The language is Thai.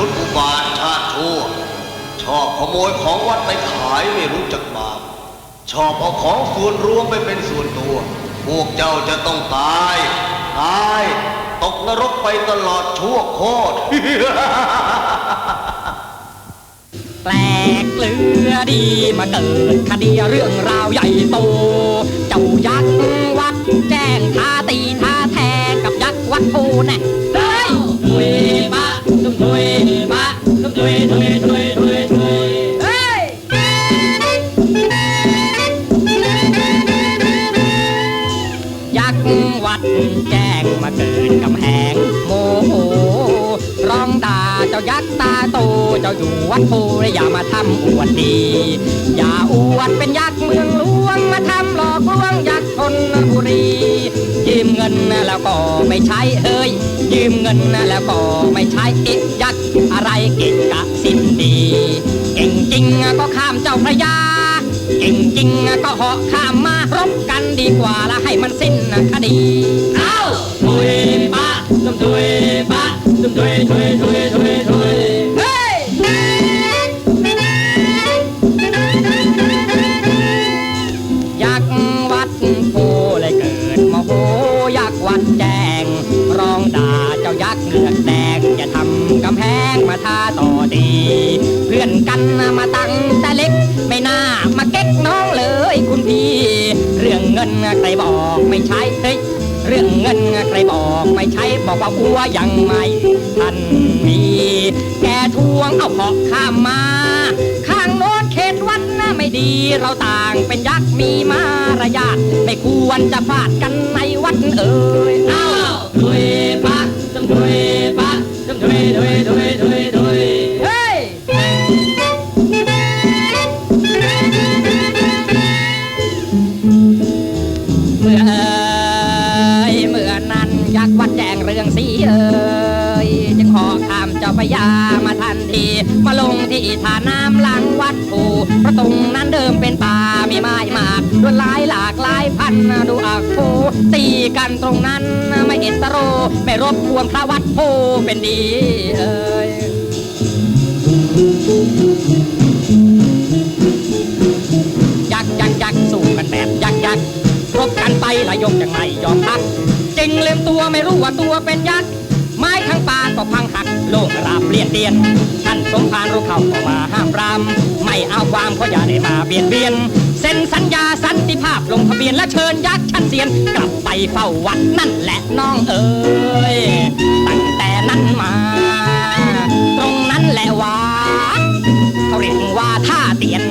นุษย์อุบาทชาติชั่ว ชอบขโมยของวัดไปขายไม่รู้จักบาปชอบเอาของส่วนรวมไปเป็นส่วนตัว พวกเจ้าจะต้องตาย ตาย ตกนรกไปตลอดชั่วโคตร แปลกเลือดีมาเกิดคดีเรื่องราวใหญ่โต ยักษ์วัดแจ้งมาเกิดกำแหงโมโหร้องด่าเจ้ายักษ์ตาโตเจ้าอยู่วัดโพและอย่ามาทำอวดดี อย่าอวดเป็นยักษ์เมืองหลวงมาทำหลอกลวงยักษ์ธนบุรียืมเงินแล้วก็ไม่ใช้เฮ้ยยืมเงินแล้วก็ไม่ใช้เอ๊ะ อะไรเก่งกะสิ้นดี เก่งจริงก็ข้ามเจ้าพระยา เก่งจริงก็เหาะข้ามมารบกันดีกว่าละให้มันสิ้นคดี เอ้าถุยปะตุ้มถุยปะตุ้มถุยถุยถุยถุยถุยเฮ้ยยักษ์วัดโพเลยเกิดมโหยักษ์วัดแจงร้องด่าเจ้ายักษ์เหลือแงมาทาต่อดี เพื่อนกันมาตั้งแต่เล็ก ไม่น่ามาเก๊กน้องเลยคุณพี่ เรื่องเงินใครบอกไม่ใช่เฮ้ยเรื่องเงินใครบอกไม่ใช่บอกว่าอัวยังไม่ทันมีแกทวงเอาเหาะข้ามมา ข้างโน้นเขตวัดนะไม่ดีเราต่างเป็นยักษ์มีมารยาทไม่ควรจะฟาดกันในวัดเอ่ยเอ้าถุยปะจำถุยปะจำถุยถุยถุยถุยถุยเฮ้ยเมื่อเอยเมื่ อนั้นยักษ์วัดแจงเรื่องสี ทีมาลงที่ท่าน้ำหลังวัดผูเพราะตรงนั้นเดิมเป็นป่ามีไม้มากลวดลายหลากหลายพันดูอักโพตีกันตรงนั้นไม่เอ็นตโร ไม่รบกวนพระวัดโพเป็นดีเอ่ยยักยักยักสู้กันแบบยักยักรบกันไปละยกยังไม่ยอมพักจึงเลืมตัวไม่รู้ว่าตัวเป็นยักษ์ ไม้ทั้งป่าก็พังหักโลกราบเปลี่ยนเตียนท่านสมภารรู้เข้าก็มาห้ามปราม ไม่เอาความเพราะอย่าได้มาเบียดเบียน เซ็นสัญญาสันติภาพลงทะเบียนและเชิญยักษ์ชั้นเสียน กลับไปเฝ้าวัดนั่นแหละน้องเอ๋ยตั้งแต่นั้นมา ตรงนั้นแหละว่าเขาเรียกว่าท่าเตียน